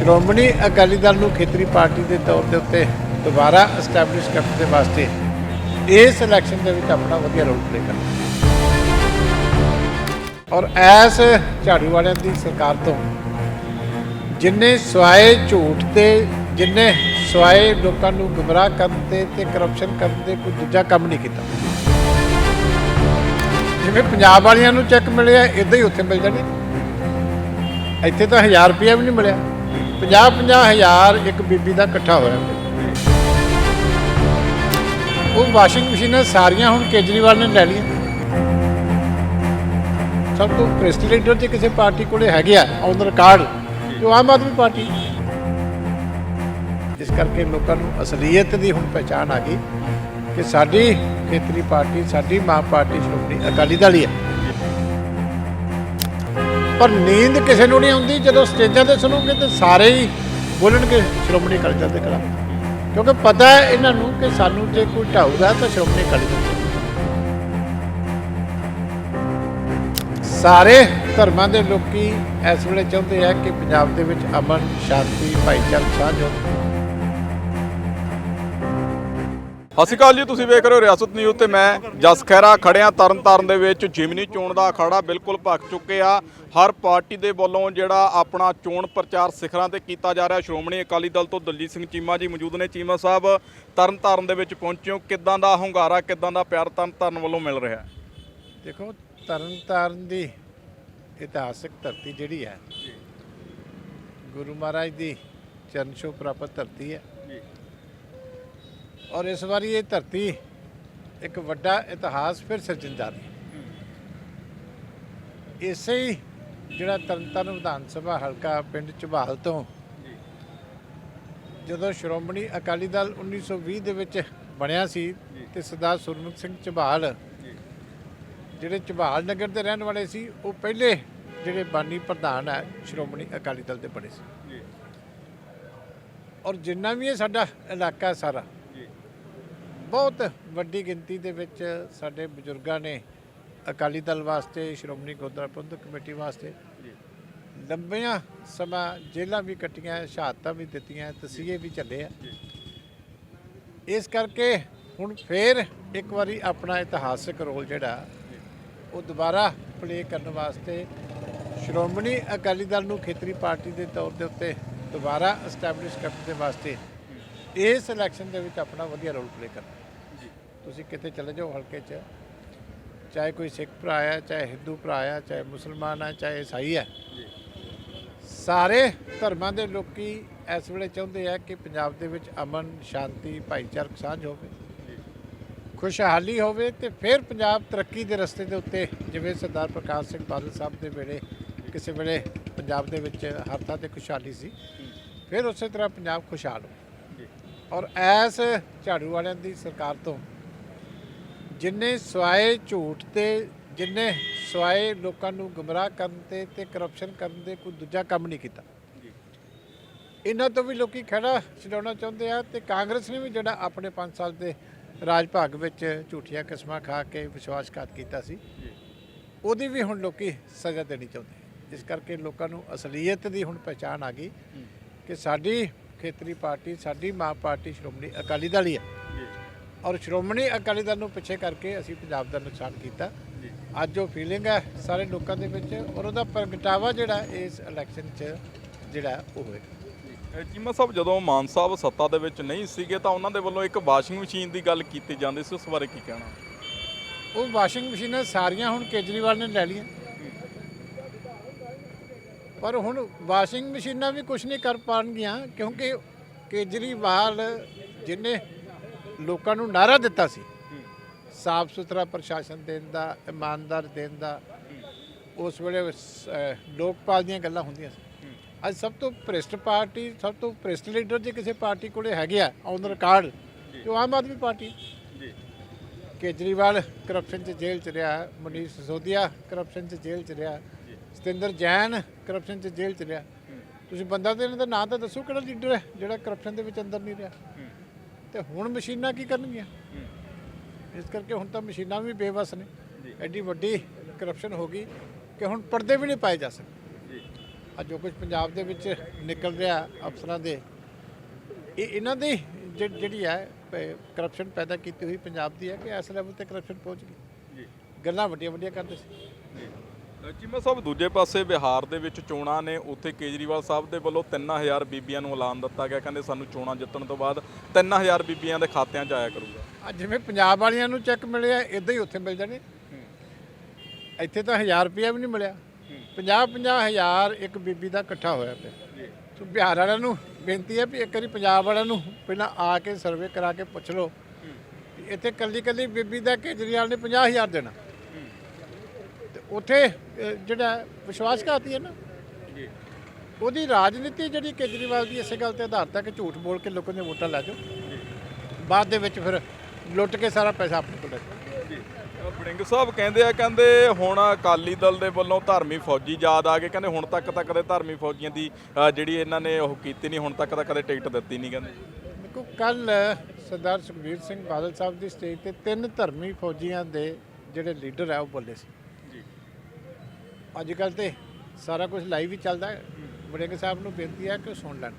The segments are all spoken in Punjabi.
ਸ਼੍ਰੋਮਣੀ ਅਕਾਲੀ ਦਲ ਨੂੰ ਖੇਤਰੀ ਪਾਰਟੀ ਦੇ ਤੌਰ ਦੇ ਉੱਤੇ ਦੁਬਾਰਾ ਐਸਟੈਬਲਿਸ਼ ਕਰਨ ਦੇ ਵਾਸਤੇ ਇਸ ਇਲੈਕਸ਼ਨ ਦੇ ਵਿੱਚ ਆਪਣਾ ਵਧੀਆ ਰੋਲ ਪਲੇ ਕਰਨਾ। ਔਰ ਐਸ ਝਾੜੂ ਵਾਲਿਆਂ ਦੀ ਸਰਕਾਰ ਤੋਂ ਜਿੰਨੇ ਸਵਾਏ ਝੂਠ ਤੇ, ਜਿੰਨੇ ਸਵਾਏ ਲੋਕਾਂ ਨੂੰ ਗੁੰਮਰਾਹ ਕਰਨ ਤੇ ਤੇ ਕਰਪਸ਼ਨ ਕਰਨ ਦੇ ਕੋਈ ਦੂਜਾ ਕੰਮ ਨਹੀਂ ਕੀਤਾ। ਜਿਵੇਂ ਪੰਜਾਬ ਵਾਲਿਆਂ ਨੂੰ ਚੈੱਕ ਮਿਲਿਆ, ਇਦਾਂ ਹੀ ਉੱਥੇ ਮਿਲ ਜਾਣੇ। ਇੱਥੇ ਤਾਂ 1000 ਰੁਪਇਆ ਵੀ ਨਹੀਂ ਮਿਲਿਆ। 50 50 ਹਜ਼ਾਰ ਇੱਕ ਬੀਬੀ ਦਾ ਇਕੱਠਾ ਹੋਇਆ ਉਹ ਵਾਸ਼ਿੰਗ ਮਸ਼ੀਨਾਂ ਸਾਰੀਆਂ ਹੁਣ ਕੇਜਰੀਵਾਲ ਨੇ ਲੈ ਲਈਆਂ। ਸਭ ਤੋਂ ਪ੍ਰੈਸਟ ਲੀਡਰ ਜੇ ਕਿਸੇ ਪਾਰਟੀ ਕੋਲੇ ਹੈਗੇ ਆ ਔਨ ਰਿਕਾਰਡ ਜੋ ਆਮ ਆਦਮੀ ਪਾਰਟੀ ਇਸ ਕਰਕੇ ਲੋਕਾਂ ਨੂੰ ਅਸਲੀਅਤ ਦੀ ਹੁਣ ਪਛਾਣ ਆ ਗਈ ਕਿ ਸਾਡੀ ਖੇਤਰੀ ਪਾਰਟੀ, ਸਾਡੀ ਮਾਂ ਪਾਰਟੀ ਸ਼੍ਰੋਮਣੀ ਅਕਾਲੀ ਦਲ ਹੀ ਹੈ ਪਰ ਨੀਂਦ ਕਿਸੇ ਨੂੰ ਨਹੀਂ ਆਉਂਦੀ, ਜਦੋਂ ਸਟੇਜਾਂ ਤੇ ਸੁਣੋਗੇ ਤੇ ਸਾਰੇ ਹੀ ਬੋਲਣਗੇ, ਸ਼੍ਰੋਮਣੀ ਅਕਾਲੀ ਦਲ ਦੇ ਖਿਲਾਫ। ਕਿਉਂਕਿ ਪਤਾ ਹੈ ਇਹਨਾਂ ਨੂੰ ਕਿ ਸਾਨੂੰ ਜੇ ਕੋਈ ਢਾਊਗਾ ਤਾਂ ਸ਼੍ਰੋਮਣੀ ਅਕਾਲੀ ਦਲ ਸਾਰੇ ਧਰਮਾਂ ਦੇ ਲੋਕੀ ਇਸ ਵੇਲੇ ਚਾਹੁੰਦੇ ਆ ਕਿ ਪੰਜਾਬ ਦੇ ਵਿੱਚ ਅਮਨ, ਸ਼ਾਂਤੀ, ਭਾਈਚਾਰਕ ਸਾਂਝ ਹੋਵੇ। ਸਤਿ ਸ਼੍ਰੀ ਅਕਾਲ ਜੀ ਤੁਸੀਂ ਵੇਖ ਰਹੇ ਹੋ ਰਿਆਸਤ ਨਿਊਜ਼ ਤੇ ਮੈਂ ਜਸ ਖਹਿਰਾ ਖੜਿਆ ਤਰਨਤਾਰਨ ਦੇ ਵਿੱਚ। ਜਿਮਨੀ ਚੋਣ ਦਾ ਅਖਾੜਾ ਬਿਲਕੁਲ ਭਖ ਚੁੱਕੇ ਆ। ਹਰ ਪਾਰਟੀ ਦੇ ਵੱਲੋਂ ਜਿਹੜਾ ਆਪਣਾ ਚੋਣ ਪ੍ਰਚਾਰ ਸਿਖਰਾਂ ਤੇ ਕੀਤਾ ਜਾ ਰਿਹਾ। ਸ਼੍ਰੋਮਣੀ ਅਕਾਲੀ ਦਲ ਤੋਂ ਦਲਜੀਤ ਸਿੰਘ ਚੀਮਾ ਜੀ ਮੌਜੂਦ ਨੇ। ਚੀਮਾ ਸਾਹਿਬ ਤਰਨਤਾਰਨ ਦੇ ਵਿੱਚ ਪਹੁੰਚੇ ਹੋ। ਕਿੱਦਾਂ ਦਾ ਹੁੰਗਾਰਾ ਕਿੱਦਾਂ ਦਾ ਪਿਆਰ ਤਰਨਤਾਰਨ ਵੱਲੋਂ ਮਿਲ ਰਿਹਾ? ਦੇਖੋ ਤਰਨਤਾਰਨ ਦੀ ਇਤਿਹਾਸਕ ਧਰਤੀ ਜਿਹੜੀ ਹੈ ਗੁਰੂ ਮਹਾਰਾਜ ਦੀ ਚਰਨ ਛੋਹ ਪ੍ਰਾਪਤ ਧਰਤੀ ਹੈ। ਔਰ ਇਸ ਵਾਰੀ ਇਹ ਧਰਤੀ ਇੱਕ ਵੱਡਾ ਇਤਿਹਾਸ ਫਿਰ ਸਿਰਜਣ ਜਾ ਰਹੀ ਹੈ। ਇਸੇ ਹੀ ਜਿਹੜਾ ਤਰਨਤਾਰਨ ਵਿਧਾਨ ਸਭਾ ਹਲਕਾ ਪਿੰਡ ਝਬਾਲ ਤੋਂ ਜਦੋਂ ਸ਼੍ਰੋਮਣੀ ਅਕਾਲੀ ਦਲ 1920 ਦੇ ਵਿੱਚ ਬਣਿਆ ਸੀ ਤੇ ਸਰਦਾਰ ਸੁਰਮੁਖ ਸਿੰਘ ਝਬਾਲ ਜਿਹੜੇ ਝਬਾਲ ਨਗਰ ਦੇ ਰਹਿਣ ਵਾਲੇ ਸੀ ਉਹ ਪਹਿਲੇ ਜਿਹੜੇ ਬਾਨੀ ਪ੍ਰਧਾਨ ਹੈ ਸ਼੍ਰੋਮਣੀ ਅਕਾਲੀ ਦਲ ਦੇ ਬਣੇ ਸੀ। ਔਰ ਜਿੰਨਾ ਵੀ ਇਹ ਸਾਡਾ ਇਲਾਕਾ ਸਾਰਾ ਬਹੁਤ ਵੱਡੀ ਗਿਣਤੀ ਦੇ ਵਿੱਚ ਸਾਡੇ ਬਜ਼ੁਰਗਾਂ ਨੇ ਅਕਾਲੀ ਦਲ ਵਾਸਤੇ ਸ਼੍ਰੋਮਣੀ ਗੁਰਦੁਆਰਾ ਪ੍ਰਬੰਧਕ ਕਮੇਟੀ ਵਾਸਤੇ ਲੰਬੀਆਂ ਸਮਾਂ ਜੇਲ੍ਹਾਂ ਵੀ ਕੱਟੀਆਂ ਸ਼ਹਾਦਤਾਂ ਵੀ ਦਿੱਤੀਆਂ ਤਸੀਹੇ ਵੀ ਚੱਲੇ ਆ। ਇਸ ਕਰਕੇ ਹੁਣ ਫੇਰ ਇੱਕ ਵਾਰੀ ਆਪਣਾ ਇਤਿਹਾਸਕ ਰੋਲ ਜਿਹੜਾ ਉਹ ਦੁਬਾਰਾ ਪਲੇ ਕਰਨ ਵਾਸਤੇ ਸ਼੍ਰੋਮਣੀ ਅਕਾਲੀ ਦਲ ਨੂੰ ਖੇਤਰੀ ਪਾਰਟੀ ਦੇ ਤੌਰ ਦੇ ਉੱਤੇ ਦੁਬਾਰਾ ਐਸਟੈਬਲਿਸ਼ ਕਰਨ ਦੇ ਵਾਸਤੇ ਇਸ ਇਲੈਕਸ਼ਨ ਦੇ ਵਿੱਚ ਆਪਣਾ ਵਧੀਆ ਰੋਲ ਪਲੇ ਕਰਨਾ। ਤੁਸੀਂ ਕਿਤੇ ਚਲੇ ਜਾਓ ਹਲਕੇ 'ਚ ਚਾਹੇ ਕੋਈ ਸਿੱਖ ਭਰਾ ਆ ਚਾਹੇ ਹਿੰਦੂ ਭਰਾ ਆ ਚਾਹੇ ਮੁਸਲਮਾਨ ਆ ਚਾਹੇ ਈਸਾਈ ਆ। ਸਾਰੇ ਧਰਮਾਂ ਦੇ ਲੋਕੀ ਇਸ ਵੇਲੇ ਚਾਹੁੰਦੇ ਆ ਕਿ ਪੰਜਾਬ ਦੇ ਵਿੱਚ ਅਮਨ ਸ਼ਾਂਤੀ ਭਾਈਚਾਰਕ ਸਾਂਝ ਹੋਵੇ। ਖੁਸ਼ਹਾਲੀ ਹੋਵੇ ਤੇ ਫਿਰ ਪੰਜਾਬ ਤਰੱਕੀ ਦੇ ਰਸਤੇ ਦੇ ਉੱਤੇ ਜਿਵੇਂ ਸਰਦਾਰ ਪ੍ਰਕਾਸ਼ ਸਿੰਘ ਬਾਦਲ ਸਾਹਿਬ ਦੇ ਵੇਲੇ ਕਿਸੇ ਵੇਲੇ ਪੰਜਾਬ ਦੇ ਵਿੱਚ ਹਰ ਥਾਂ ਤੇ ਖੁਸ਼ਹਾਲੀ ਸੀ ਫਿਰ ਉਸੇ ਤਰ੍ਹਾਂ ਪੰਜਾਬ ਖੁਸ਼ਹਾਲ ਹੋ ਔਰ ਐਸ ਝਾੜੂ ਵਾਲਿਆਂ ਦੀ ਸਰਕਾਰ ਤੋਂ ਜਿੰਨੇ ਸਵਾਏ ਝੂਠ ਤੇ, ਜਿੰਨੇ ਸਵਾਏ ਲੋਕਾਂ ਨੂੰ ਗਮਰਾਹ ਕਰਨ ਤੇ ਤੇ ਕਰਪਸ਼ਨ ਕਰਨ ਦੇ ਕੋਈ ਦੂਜਾ ਕੰਮ ਨਹੀਂ ਕੀਤਾ। ਇਹਨਾਂ ਤੋਂ ਵੀ ਲੋਕੀ ਖੜਾ ਛਡਾਉਣਾ ਚਾਹੁੰਦੇ ਆ ਤੇ ਕਾਂਗਰਸ ਨੇ ਵੀ ਜਿਹੜਾ ਆਪਣੇ 5 ਸਾਲ ਦੇ ਰਾਜ ਭਾਗ ਵਿੱਚ ਝੂਠੀਆਂ ਕਿਸਮਾਂ ਖਾ ਕੇ ਵਿਸ਼ਵਾਸਘਾਤ ਕੀਤਾ ਸੀ, ਉਹਦੀ ਵੀ ਹੁਣ ਲੋਕੀ ਸਜ਼ਾ ਦੇਣੀ ਚਾਹੁੰਦੇ ਇਸ ਕਰਕੇ ਲੋਕਾਂ ਨੂੰ ਅਸਲੀਅਤ ਦੀ ਹੁਣ ਪਛਾਣ ਆ ਗਈ ਕਿ ਸਾਡੀ ਖੇਤਰੀ ਪਾਰਟੀ, ਸਾਡੀ ਮਾਂ ਪਾਰਟੀ ਸ਼੍ਰੋਮਣੀ ਅਕਾਲੀ ਦਲ ਹੀ ਹੈ ਔਰ ਸ਼੍ਰੋਮਣੀ ਅਕਾਲੀ ਦਲ ਨੂੰ ਪਿੱਛੇ ਕਰਕੇ ਅਸੀਂ ਪੰਜਾਬ ਦਾ ਨੁਕਸਾਨ ਕੀਤਾ। ਅੱਜ ਉਹ ਫੀਲਿੰਗ ਹੈ ਸਾਰੇ ਲੋਕਾਂ ਦੇ ਵਿੱਚ ਔਰ ਉਹਦਾ ਪ੍ਰਗਟਾਵਾ ਜਿਹੜਾ ਇਸ ਇਲੈਕਸ਼ਨ 'ਚ ਜਿਹੜਾ ਉਹ ਹੋਏਗਾ ਚੀਮਾ ਸਾਹਿਬ ਜਦੋਂ ਮਾਨ ਸਾਹਿਬ ਸੱਤਾ ਦੇ ਵਿੱਚ ਨਹੀਂ ਸੀਗੇ ਤਾਂ ਉਹਨਾਂ ਦੇ ਵੱਲੋਂ ਇੱਕ ਵਾਸ਼ਿੰਗ ਮਸ਼ੀਨ ਦੀ ਗੱਲ ਕੀਤੀ ਜਾਂਦੀ ਸੀ ਉਸ ਬਾਰੇ ਕੀ ਕਹਿਣਾ? ਉਹ ਵਾਸ਼ਿੰਗ ਮਸ਼ੀਨਾਂ ਸਾਰੀਆਂ ਹੁਣ ਕੇਜਰੀਵਾਲ ਨੇ ਲੈ ਲਈਆਂ। ਪਰ ਹੁਣ ਵਾਸ਼ਿੰਗ ਮਸ਼ੀਨਾਂ ਵੀ ਕੁਝ ਨਹੀਂ ਕਰ ਪਾਣਗੀਆਂ ਕਿਉਂਕਿ ਕੇਜਰੀਵਾਲ ਜਿਹਨੇ ਲੋਕਾਂ ਨੂੰ ਨਾਰਾ ਦਿੱਤਾ ਸੀ। ਸਾਫ਼ ਸੁਥਰਾ ਪ੍ਰਸ਼ਾਸਨ ਦੇਣ ਦਾ ਇਮਾਨਦਾਰ ਦੇਣ ਦਾ ਉਸ ਵੇਲੇ ਲੋਕਪਾਲ ਦੀਆਂ ਗੱਲਾਂ ਹੁੰਦੀਆਂ ਸੀ। ਅੱਜ ਸਭ ਤੋਂ ਭ੍ਰਿਸ਼ਟ ਪਾਰਟੀ ਸਭ ਤੋਂ ਭ੍ਰਿਸ਼ਟ ਲੀਡਰ ਜੇ ਕਿਸੇ ਪਾਰਟੀ ਕੋਲੇ ਹੈਗੇ ਆ ਔਨ ਰਿਕਾਰਡ ਜੋ। ਆਮ ਆਦਮੀ ਪਾਰਟੀ। ਜੀ। ਕੇਜਰੀਵਾਲ ਕਰਪਸ਼ਨ 'ਚ ਜੇਲ੍ਹ 'ਚ ਰਿਹਾ ਮਨੀਸ਼ ਸਿਸੋਦੀਆ ਕਰਪਸ਼ਨ 'ਚ ਜੇਲ੍ਹ 'ਚ ਰਿਹਾ ਸਤਿੰਦਰ ਜੈਨ ਕਰਪਸ਼ਨ 'ਚ ਜੇਲ੍ਹ 'ਚ ਰਿਹਾ। ਤੁਸੀਂ ਬੰਦਾ ਤੇ ਇਹਨਾਂ ਦਾ ਨਾਂ ਤਾਂ ਦੱਸੋ ਕਿਹੜਾ ਲੀਡਰ ਹੈ ਜਿਹੜਾ ਕਰਪਸ਼ਨ ਦੇ ਵਿੱਚ ਅੰਦਰ ਨਹੀਂ ਰਿਹਾ? ਤੇ ਹੁਣ ਮਸ਼ੀਨਾਂ ਕੀ ਕਰਨਗੀਆਂ? ਇਸ ਕਰਕੇ ਹੁਣ ਤਾਂ ਮਸ਼ੀਨਾਂ ਵੀ ਬੇਵਸ ਨੇ। ਐਡੀ ਵੱਡੀ ਕਰਪਸ਼ਨ ਹੋ ਗਈ ਕਿ ਹੁਣ ਪਰਦੇ ਵੀ ਨਹੀਂ ਪਾਏ ਜਾ ਸਕਦੇ। ਆ ਜੋ ਕੁਝ ਪੰਜਾਬ ਦੇ ਵਿੱਚ ਨਿਕਲ ਰਿਹਾ ਅਫਸਰਾਂ ਦੇ ਇਹ ਇਹਨਾਂ ਦੀ ਜਿ- ਜਿਹੜੀ ਹੈ ਕਰਪਸ਼ਨ ਪੈਦਾ ਕੀਤੀ ਹੋਈ ਪੰਜਾਬ ਦੀ ਹੈ ਕਿ ਇਸ ਲੈਵਲ ਤੇ ਕਰਪਸ਼ਨ ਪਹੁੰਚ ਗਈ। ਜੀ। ਗੱਲਾਂ ਵੱਡੀਆਂ ਵੱਡੀਆਂ ਕਰਦੇ ਸੀ। ਚੀਮਾ ਸਾਹਿਬ ਦੂਜੇ ਪਾਸੇ ਬਿਹਾਰ ਦੇ ਵਿੱਚ ਚੋਣਾਂ ਨੇ ਉੱਥੇ ਕੇਜਰੀਵਾਲ ਸਾਹਿਬ ਦੇ ਵੱਲੋਂ 3000 ਬੀਬੀਆਂ ਨੂੰ ਐਲਾਨ ਦਿੱਤਾ ਗਿਆ। ਕਹਿੰਦੇ ਸਾਨੂੰ ਚੋਣਾਂ ਜਿੱਤਣ ਤੋਂ ਬਾਅਦ 3000 ਬੀਬੀਆਂ ਦੇ ਖਾਤਿਆਂ 'ਚ ਆਇਆ ਕਰੂਗਾ। ਆ ਜਿਵੇਂ ਪੰਜਾਬ ਵਾਲਿਆਂ ਨੂੰ ਚੈੱਕ ਮਿਲਿਆ ਇਦਾਂ ਹੀ ਉੱਥੇ ਮਿਲ ਜਾਣੇ। ਇੱਥੇ ਤਾਂ 1000 ਰੁਪਇਆ ਵੀ ਨਹੀਂ ਮਿਲਿਆ। 50 50 ਹਜ਼ਾਰ ਇੱਕ ਬੀਬੀ ਦਾ ਇਕੱਠਾ ਹੋਇਆ ਪਿਆ। ਸੋ ਬਿਹਾਰ ਵਾਲਿਆਂ ਨੂੰ ਬੇਨਤੀ ਹੈ ਵੀ ਇੱਕ ਵਾਰੀ ਪੰਜਾਬ ਵਾਲਿਆਂ ਨੂੰ ਪਹਿਲਾਂ ਆ ਕੇ ਸਰਵੇ ਕਰਾ ਕੇ ਪੁੱਛ ਲਓ। ਇੱਥੇ ਕੱਲੀ ਕੱਲੀ ਬੀਬੀ ਦਾ ਕੇਜਰੀਵਾਲ ਨੇ 50000 ਦੇਣਾ। ਉੱਥੇ ਅ, ਜਿਹੜਾ ਵਿਸ਼ਵਾਸਘਾਤੀ ਹੈ ਨਾ ਜੀ। ਉਹਦੀ ਰਾਜਨੀਤੀ ਜਿਹੜੀ ਕੇਜਰੀਵਾਲ ਦੀ ਇਸੇ ਗੱਲ ਤੇ ਆਧਾਰਿਤ ਹੈ ਕਿ ਝੂਠ ਬੋਲ ਕੇ ਲੋਕਾਂ ਦੀਆਂ ਵੋਟਾਂ ਲੈ ਜਾਓ। ਬਾਅਦ ਦੇ ਵਿੱਚ ਫਿਰ ਲੁੱਟ ਕੇ ਸਾਰਾ ਪੈਸਾ ਆਪਣੇ ਕੋਲ ਲੈ ਜਾਓ। ਜੀ। ਅ, ਵੜਿੰਗ ਸਾਹਿਬ ਕਹਿੰਦੇ ਆ ਕਹਿੰਦੇ ਹੁਣ ਅਕਾਲੀ ਦਲ ਦੇ ਵੱਲੋਂ ਧਰਮੀ ਫੌਜੀ ਯਾਦ ਆ ਗਏ। ਕਹਿੰਦੇ ਹੁਣ ਤੱਕ ਤਾਂ ਕਦੇ ਧਰਮੀ ਫੌਜੀਆਂ ਦੀ ਅ, ਜਿਹੜੀ ਇਹਨਾਂ ਨੇ ਉਹ ਕੀਤੀ ਨਹੀਂ ਹੁਣ ਤੱਕ ਤਾਂ ਕਦੇ ਟਿਕਟ ਦਿੱਤੀ ਨਹੀਂ ਕਹਿੰਦੇ। ਦੇਖੋ ਕੱਲ ਸਰਦਾਰ ਸੁਖਬੀਰ ਸਿੰਘ ਬਾਦਲ ਸਾਹਿਬ ਦੀ ਸਟੇਜ ਤੇ ਤਿੰਨ ਧਰਮੀ ਫੌਜੀਆਂ ਦੇ ਜਿਹੜੇ ਲੀਡਰ ਆ ਉਹ ਬੋਲੇ ਸੀ। ਅੱਜ ਕੱਲ ਤੇ ਸਾਰਾ ਕੁਝ ਲਾਈਵ ਹੀ ਚੱਲਦਾ ਹੈ। ਵੜਿੰਗ ਸਾਹਿਬ ਨੂੰ ਬੇਨਤੀ ਹੈ ਕਿ ਸੁਣ ਲੈਣ।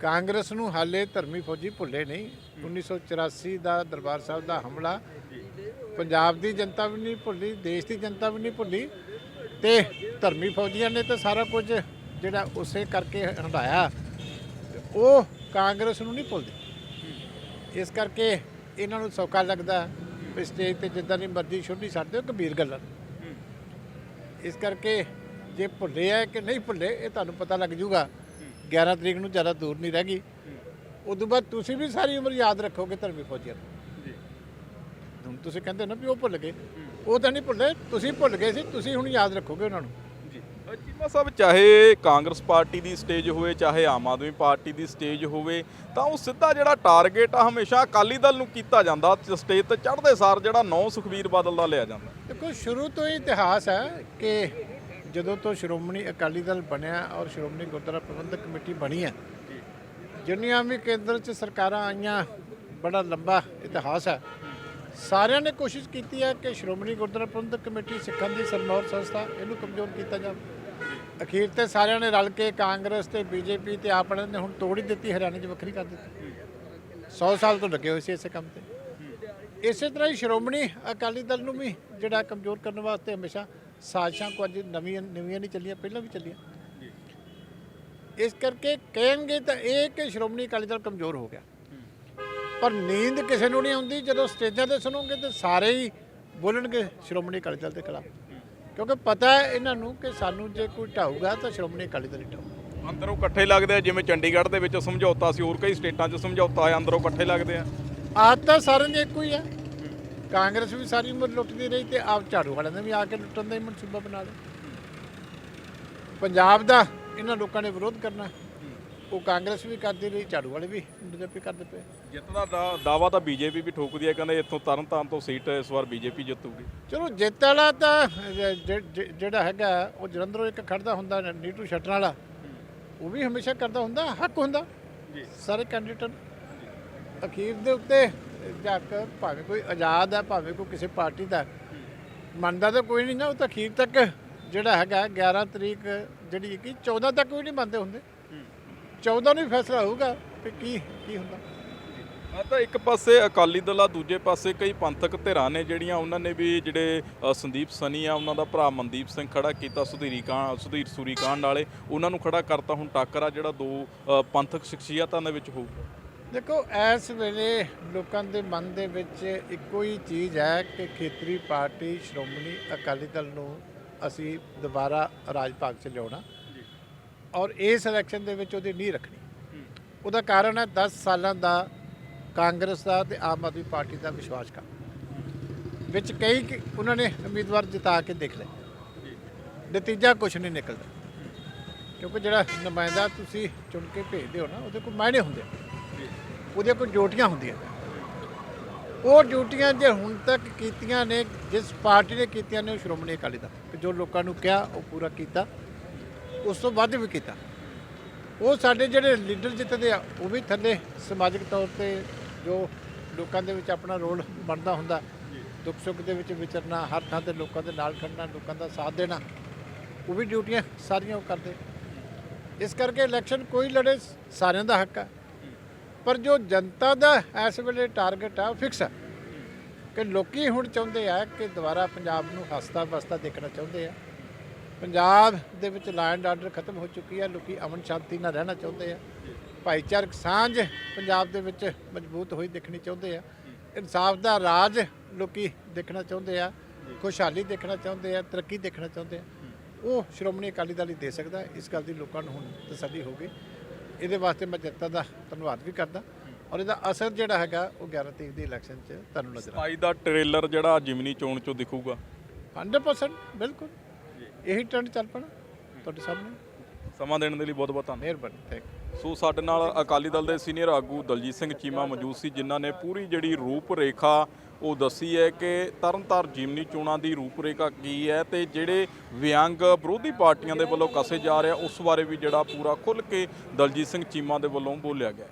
ਕਾਂਗਰਸ ਨੂੰ ਹਾਲੇ ਧਰਮੀ ਫੌਜੀ ਭੁੱਲੇ ਨਹੀਂ। 1984 ਦਾ ਦਰਬਾਰ ਸਾਹਿਬ ਦਾ ਹਮਲਾ। ਪੰਜਾਬ ਦੀ ਜਨਤਾ ਵੀ ਨਹੀਂ ਭੁੱਲੀ ਦੇਸ਼ ਦੀ ਜਨਤਾ ਵੀ ਨਹੀਂ ਭੁੱਲੀ। ਤੇ ਧਰਮੀ ਫੌਜੀਆਂ ਨੇ ਤਾਂ ਸਾਰਾ ਕੁਝ ਜਿਹੜਾ ਉਸੇ ਕਰਕੇ ਹੰਡਾਇਆ ਉਹ ਕਾਂਗਰਸ ਨੂੰ ਨਹੀਂ ਭੁੱਲਦੀ। ਇਸ ਕਰਕੇ ਇਹਨਾਂ ਨੂੰ ਸੌਖਾ ਲੱਗਦਾ ਸਟੇਜ ਤੇ ਜਿੱਦਾਂ ਦੀ ਮਰਜ਼ੀ ਛੋਟੀ ਛੱਡ ਦਿਓ ਕਬੀਰ ਗੱਲਾਂ। ਇਸ ਕਰਕੇ ਜੇ ਭੁੱਲੇ ਆ ਕਿ ਨਹੀਂ ਭੁੱਲੇ ਇਹ ਤੁਹਾਨੂੰ ਪਤਾ ਲੱਗ ਜੂਗਾ। 11 ਤਰੀਕ ਨੂੰ ਜ਼ਿਆਦਾ ਦੂਰ ਨਹੀਂ ਰਹਿ ਗਈ। ਉਦੋਂ ਬਾਅਦ ਤੁਸੀਂ ਵੀ ਸਾਰੀ ਉਮਰ ਯਾਦ ਰੱਖੋਗੇ ਧਰਮੀ ਫੌਜੀਆਂ ਨੂੰ ਜੀ। ਹੁਣ ਤੁਸੀਂ ਕਹਿੰਦੇ ਨਾ ਵੀ ਉਹ ਭੁੱਲ ਗਏ। ਉਹ ਤਾਂ ਨਹੀਂ ਭੁੱਲੇ ਤੁਸੀਂ ਭੁੱਲ ਗਏ ਸੀ ਤੁਸੀਂ ਹੁਣ ਯਾਦ ਰੱਖੋਗੇ ਉਹਨਾਂ ਨੂੰ। ਚੀਮਾ ਸਾਹਿਬ, ਚਾਹੇ ਕਾਂਗਰਸ ਪਾਰਟੀ ਦੀ ਸਟੇਜ ਹੋਵੇ, ਚਾਹੇ ਆਮ ਆਦਮੀ ਪਾਰਟੀ ਦੀ ਸਟੇਜ ਹੋਵੇ, ਤਾਂ ਉਹ ਸਿੱਧਾ ਜਿਹੜਾ ਟਾਰਗੇਟ ਆ, ਹਮੇਸ਼ਾ ਅਕਾਲੀ ਦਲ ਨੂੰ ਕੀਤਾ ਜਾਂਦਾ ਸਟੇਜ ਤੇ ਚੜ੍ਹਦੇ ਸਾਰ ਜਿਹੜਾ ਨੌ ਸੁਖਬੀਰ ਬਾਦਲ ਦਾ ਲਿਆ ਜਾਂਦਾ। ਦੇਖੋ, ਸ਼ੁਰੂ ਤੋਂ ਹੀ ਇਤਿਹਾਸ ਹੈ ਕਿ ਜਦੋਂ ਤੋਂ ਸ਼੍ਰੋਮਣੀ ਅਕਾਲੀ ਦਲ ਬਣਿਆ ਔਰ ਸ਼੍ਰੋਮਣੀ ਗੁਰਦੁਆਰਾ ਪ੍ਰਬੰਧਕ ਕਮੇਟੀ ਬਣੀ ਹੈ, ਜਿੰਨੀਆਂ ਵੀ ਕੇਂਦਰ 'ਚ ਸਰਕਾਰਾਂ ਆਈਆਂ, ਬੜਾ ਲੰਬਾ ਇਤਿਹਾਸ ਹੈ। ਸਾਰਿਆਂ ਨੇ ਕੋਸ਼ਿਸ਼ ਕੀਤੀ ਹੈ ਕਿ ਸ਼੍ਰੋਮਣੀ ਗੁਰਦੁਆਰਾ ਪ੍ਰਬੰਧਕ ਕਮੇਟੀ ਸਿੱਖਾਂ ਦੀ ਸਰਮੌਰ ਸੰਸਥਾ, ਇਹਨੂੰ ਕਮਜ਼ੋਰ ਕੀਤਾ ਜਾਵੇ। ਅਖੀਰ ਤੇ ਸਾਰਿਆਂ ਨੇ ਰਲ ਕੇ ਕਾਂਗਰਸ ਤੇ ਬੀਜੇਪੀ ਤੇ ਆਪ ਵਾਲਿਆਂ ਨੇ ਹੁਣ ਤੋੜ ਹੀ ਦਿੱਤੀ ਹਰਿਆਣੇ 'ਚ ਵੱਖਰੀ ਕਰ ਦਿੱਤੀ। 100 ਸਾਲ ਤੋਂ ਲੱਗੇ ਹੋਏ ਸੀ ਇਸੇ ਕੰਮ ਤੇ। ਇਸੇ ਤਰ੍ਹਾਂ ਹੀ ਸ਼੍ਰੋਮਣੀ ਅਕਾਲੀ ਦਲ ਨੂੰ ਵੀ ਜਿਹੜਾ ਕਮਜ਼ੋਰ ਕਰਨ ਵਾਸਤੇ ਹਮੇਸ਼ਾ ਸਾਜ਼ਿਸ਼ਾਂ ਕੁਝ ਨਵੀਆਂ ਨਵੀਆਂ ਨਹੀਂ ਚੱਲੀਆਂ, ਪਹਿਲਾਂ ਵੀ ਚੱਲੀਆਂ। ਇਸ ਕਰਕੇ ਕਹਿਣਗੇ ਤਾਂ ਇਹ ਕਿ ਸ਼੍ਰੋਮਣੀ ਅਕਾਲੀ ਦਲ ਕਮਜ਼ੋਰ ਹੋ ਗਿਆ। ਪਰ ਨੀਂਦ ਕਿਸੇ ਨੂੰ ਨਹੀਂ ਆਉਂਦੀ, ਜਦੋਂ ਸਟੇਜਾਂ ਤੇ ਸੁਣੋਗੇ ਤੇ ਸਾਰੇ ਹੀ ਬੋਲਣਗੇ ਸ਼੍ਰੋਮਣੀ ਅਕਾਲੀ ਦਲ ਦੇ ਖਿਲਾਫ। ਕਿਉਂਕਿ ਪਤਾ ਹੈ ਇਹਨਾਂ ਨੂੰ ਕਿ ਸਾਨੂੰ ਜੇ ਕੋਈ ਢਾਊਗਾ ਤਾਂ ਸ਼੍ਰੋਮਣੀ ਅਕਾਲੀ ਦਲ ਹੀ ਢਾਊਗਾ। ਅੰਦਰੋਂ ਇਕੱਠੇ ਲੱਗਦੇ ਆ ਜਿਵੇਂ ਚੰਡੀਗੜ੍ਹ ਦੇ ਵਿੱਚ ਸਮਝੌਤਾ ਸੀ ਹੋਰ ਕਈ ਸਟੇਟਾਂ 'ਚ ਸਮਝੌਤਾ ਹੋਇਆ ਅੰਦਰੋਂ ਇਕੱਠੇ ਲੱਗਦੇ ਆ। ਆਪ ਤਾਂ ਸਾਰਿਆਂ ਦੀ ਇੱਕੋ ਹੀ ਆ। ਕਾਂਗਰਸ ਵੀ ਸਾਰੀ ਉਮਰ ਲੁੱਟਦੀ ਰਹੀ ਤੇ ਆਪ ਝਾੜੂ ਵਾਲਿਆਂ ਨੇ ਵੀ ਆ ਕੇ ਲੁੱਟਣ ਦਾ ਹੀ ਮਨਸੂਬਾ ਬਣਾ ਲਿਆ। ਪੰਜਾਬ ਦਾ ਇਹਨਾਂ ਲੋਕਾਂ ਨੇ ਵਿਰੋਧ ਕਰਨਾ। ਉਹ ਕਾਂਗਰਸ ਵੀ ਕਰਦੀ ਰਹੀ ਝਾੜੂ ਵਾਲੇ ਵੀ ਬੀਜੇਪੀ ਕਰਦੇ ਪਏ। ਜਿੱਤ ਦਾ ਦਾ- ਦਾਅਵਾ ਤਾਂ ਬੀਜੇਪੀ ਵੀ ਠੋਕਦੀ ਹੈ ਕਹਿੰਦੇ ਇੱਥੋਂ ਤਰਨਤਾਰਨ ਤੋਂ ਸੀਟ ਇਸ ਵਾਰ ਬੀਜੇਪੀ ਜਿੱਤੂਗੀ। ਚਲੋ ਜਿੱਤ ਵਾਲਾ ਤਾਂ ਜ- ਜ- ਜ- ਜਿਹੜਾ ਹੈਗਾ ਉਹ ਜਲੰਧਰੋਂ ਇੱਕ ਖੜਦਾ ਹੁੰਦਾ ਨੀਟੂ ਛੱਟਣ ਵਾਲਾ। ਉਹ ਵੀ ਹਮੇਸ਼ਾ ਕਰਦਾ ਹੁੰਦਾ ਹੱਕ ਹੁੰਦਾ। ਜੀ। ਸਾਰੇ ਕੈਂਡੀਡੇਟ ਅਖੀਰ ਦੇ ਉੱਤੇ ਜਾ ਕੇ ਭਾਵੇਂ ਕੋਈ ਆਜ਼ਾਦ ਹੈ ਭਾਵੇਂ ਕੋਈ ਕਿਸੇ ਪਾਰਟੀ ਦਾ ਮੰਨਦਾ ਤਾਂ ਕੋਈ ਨਹੀਂ ਨਾ ਉਹ ਤਾਂ ਅਖੀਰ ਤੱਕ ਜਿਹੜਾ ਹੈਗਾ 11 ਤਰੀਕ ਜਿਹੜੀ ਕਿ 14 ਤੱਕ ਵੀ ਨਹੀਂ ਮੰਨਦੇ ਹੁੰਦੇ। 14 ਨੂੰ ਹੀ ਫੈਸਲਾ ਹੋਊਗਾ ਕਿ ਕੀ ਕੀ ਹੁੰਦਾ। ਆ ਤਾਂ ਇੱਕ ਪਾਸੇ ਅਕਾਲੀ ਦਲ ਆ ਦੂਜੇ ਪਾਸੇ ਕਈ ਪੰਥਕ ਧਿਰਾਂ ਨੇ ਜਿਹੜੀਆਂ ਉਹਨਾਂ ਨੇ ਵੀ ਜਿਹੜੇ ਅ, ਸੰਦੀਪ ਸਨੀ ਆ ਉਹਨਾਂ ਦਾ ਭਰਾ ਮਨਦੀਪ ਸਿੰਘ ਖੜਾ ਕੀਤਾ ਸੁਧੀਰੀ ਕਾਂ ਸੁਧੀਰ ਸੂਰੀ ਕਾਂਡ ਵਾਲੇ। ਉਹਨਾਂ ਨੂੰ ਖੜਾ ਕਰਤਾ ਹੁਣ ਟੱਕਰ ਆ ਜਿਹੜਾ ਦੋ ਅ, ਪੰਥਕ ਸ਼ਖਸੀਅਤਾਂ ਦੇ ਵਿੱਚ ਹੋਊਗਾ। ਦੇਖੋ ਇਸ ਵੇਲੇ ਲੋਕਾਂ ਦੇ ਮਨ ਦੇ ਵਿੱਚ ਇੱਕੋ ਹੀ ਚੀਜ਼ ਹੈ ਕਿ ਖੇਤਰੀ ਪਾਰਟੀ ਸ਼੍ਰੋਮਣੀ ਅਕਾਲੀ ਦਲ ਨੂੰ ਅਸੀਂ ਦੁਬਾਰਾ ਰਾਜ ਭਾਗ 'ਚ ਲਿਆਉਣਾ। ਔਰ ਇਸ ਇਲੈਕਸ਼ਨ ਦੇ ਵਿੱਚ ਉਹਦੀ ਨੀਂਹ ਰੱਖਣੀ। ਉਹਦਾ ਕਾਰਨ ਹੈ 10 ਸਾਲਾਂ ਦਾ ਕਾਂਗਰਸ ਦਾ ਤੇ ਆਮ ਆਦਮੀ ਪਾਰਟੀ ਦਾ ਵਿਸ਼ਵਾਸਘਾਤ ਵਿੱਚ ਕਈ ਉਹਨਾਂ ਨੇ ਉਮੀਦਵਾਰ ਜਿਤਾ ਕੇ ਦੇਖ ਲਏ। ਨਤੀਜਾ ਕੁਝ ਨਹੀਂ ਨਿਕਲਦਾ। ਕਿਉਂਕਿ ਜਿਹੜਾ ਨੁਮਾਇੰਦਾ ਤੁਸੀਂ ਚੁਣ ਕੇ ਭੇਜਦੇ ਹੋ ਨਾ, ਉਹਦੇ ਕੋਲ ਮਾਇਨੇ ਹੁੰਦੇ ਉਹਦੀਆਂ ਕੋਈ ਡਿਊਟੀਆਂ ਹੁੰਦੀਆਂ ਉਹ ਡਿਊਟੀਆਂ ਜੇ ਹੁਣ ਤੱਕ ਕੀਤੀਆਂ ਨੇ, ਜਿਸ ਪਾਰਟੀ ਨੇ ਕੀਤੀਆਂ ਨੇ, ਉਹ ਸ਼੍ਰੋਮਣੀ ਅਕਾਲੀ ਦਲ ਜੋ ਲੋਕਾਂ ਨੂੰ ਕਿਹਾ, ਉਹ ਪੂਰਾ ਕੀਤਾ। ਉਸ ਤੋਂ ਵੱਧ ਵੀ ਕੀਤਾ। ਉਹ ਸਾਡੇ ਜਿਹੜੇ ਲੀਡਰ ਜਿੱਤਦੇ ਆ, ਉਹ ਵੀ ਥੱਲੇ ਸਮਾਜਿਕ ਤੌਰ ਤੇ ਜੋ ਲੋਕਾਂ ਦੇ ਵਿੱਚ ਆਪਣਾ ਰੋਲ ਬਣਦਾ ਹੁੰਦਾ, ਦੁੱਖ ਸੁੱਖ ਦੇ ਵਿੱਚ ਵਿਚਰਨਾ, ਹਰ ਥਾਂ ਤੇ ਲੋਕਾਂ ਦੇ ਨਾਲ ਖੜਨਾ, ਲੋਕਾਂ ਦਾ ਸਾਥ ਦੇਣਾ, ਉਹ ਵੀ ਡਿਊਟੀਆਂ ਸਾਰੀਆਂ ਉਹ ਕਰਦੇ। ਇਸ ਕਰਕੇ ਇਲੈਕਸ਼ਨ ਕੋਈ ਲੜੇ, ਸਾਰਿਆਂ ਦਾ ਹੱਕ ਹੈ ਪਰ ਜੋ ਜਨਤਾ ਦਾ ਇਸ ਵੇਲੇ ਟਾਰਗੇਟ ਆ ਫਿਕਸ ਹੈ ਕਿ ਲੋਕੀ ਹੁਣ ਚਾਹੁੰਦੇ ਆ ਕਿ ਦੁਬਾਰਾ ਪੰਜਾਬ ਨੂੰ ਹਸਤਾ ਬਸਤਾ ਦੇਖਣਾ ਚਾਹੁੰਦੇ ਆ। ਪੰਜਾਬ ਦੇ ਵਿੱਚ ਲਾਅ ਐਂਡ ਆਰਡਰ ਖਤਮ ਹੋ ਚੁੱਕੀ ਹੈ ਲੋਕੀ ਅਮਨ ਸ਼ਾਂਤੀ ਨਾਲ ਰਹਿਣਾ ਚਾਹੁੰਦੇ ਆ। ਭਾਈਚਾਰਕ ਸਾਂਝ ਪੰਜਾਬ ਦੇ ਵਿੱਚ ਮਜ਼ਬੂਤ ਹੋਈ ਦੇਖਣੀ ਚਾਹੁੰਦੇ ਆ। ਇਨਸਾਫ ਦਾ ਰਾਜ ਲੋਕੀ ਦੇਖਣਾ ਚਾਹੁੰਦੇ ਆ ਖੁਸ਼ਹਾਲੀ ਦੇਖਣਾ ਚਾਹੁੰਦੇ ਆ ਤਰੱਕੀ ਦੇਖਣਾ ਚਾਹੁੰਦੇ ਆ। ਉਹ ਸ਼੍ਰੋਮਣੀ ਅਕਾਲੀ ਦਲ ਹੀ ਦੇ ਸਕਦਾ। ਇਸ ਗੱਲ ਦੀ ਲੋਕਾਂ ਨੂੰ ਹੁਣ ਤਸੱਲੀ ਹੋ ਗਈ। ਇਹਦੇ ਵਾਸਤੇ ਮੈਂ ਜਨਤਾ ਦਾ ਧੰਨਵਾਦ ਵੀ ਕਰਦਾ। ਔਰ ਇਹਦਾ ਅਸਰ ਜਿਹੜਾ ਹੈਗਾ ਉਹ 11 ਤਰੀਕ ਦੀ ਇਲੈਕਸ਼ਨ 'ਚ ਤੁਹਾਨੂੰ ਨਜ਼ਰ ਆ ਸਫ਼ਾਈ ਦਾ ਟ੍ਰੇਲਰ ਜਿਹੜਾ ਜਿਮਨੀ ਚੋਣ ਚੋਂ ਦਿਖੂਗਾ। 100% ਬਿਲਕੁਲ। ਇਹੀ ਟ੍ਰੈਂਡ ਚੱਲ ਪਣਾ ਤੁਹਾਡੇ ਸਾਹਮਣੇ। ਸਮਾਂ ਦੇਣ ਦੇ ਲਈ ਬਹੁਤ ਬਹੁਤ ਧੰਨਵਾਦ। ਮਿਹਰਬਾਨੀ ਥੈਂਕ ਸੋ ਸਾਡੇ ਨਾਲ ਅਕਾਲੀ ਦਲ ਦੇ ਸੀਨੀਅਰ ਆਗੂ ਦਲਜੀਤ ਸਿੰਘ ਚੀਮਾ ਮੌਜੂਦ ਸੀ ਜਿਨ੍ਹਾਂ ਨੇ ਪੂਰੀ ਜਿਹੜੀ ਰੂਪ ਰੇਖਾ ਉਹ ਦੱਸੀ ਹੈ ਕਿ ਤਰਨਤਾਰਨ ਜਿਮਨੀ ਚੋਣਾਂ ਦੀ ਰੂਪ ਰੇਖਾ ਕੀ ਹੈ ਤੇ ਜਿਹੜੇ ਵਿਅੰਗ ਵਿਰੋਧੀ ਪਾਰਟੀਆਂ ਦੇ ਵੱਲੋਂ ਕਸੇ ਜਾ ਰਿਹਾ ਉਸ ਬਾਰੇ ਵੀ ਜਿਹੜਾ ਪੂਰਾ ਖੁੱਲ ਕੇ ਦਲਜੀਤ ਸਿੰਘ ਚੀਮਾ ਦੇ ਵੱਲੋਂ ਬੋਲਿਆ ਗਿਆ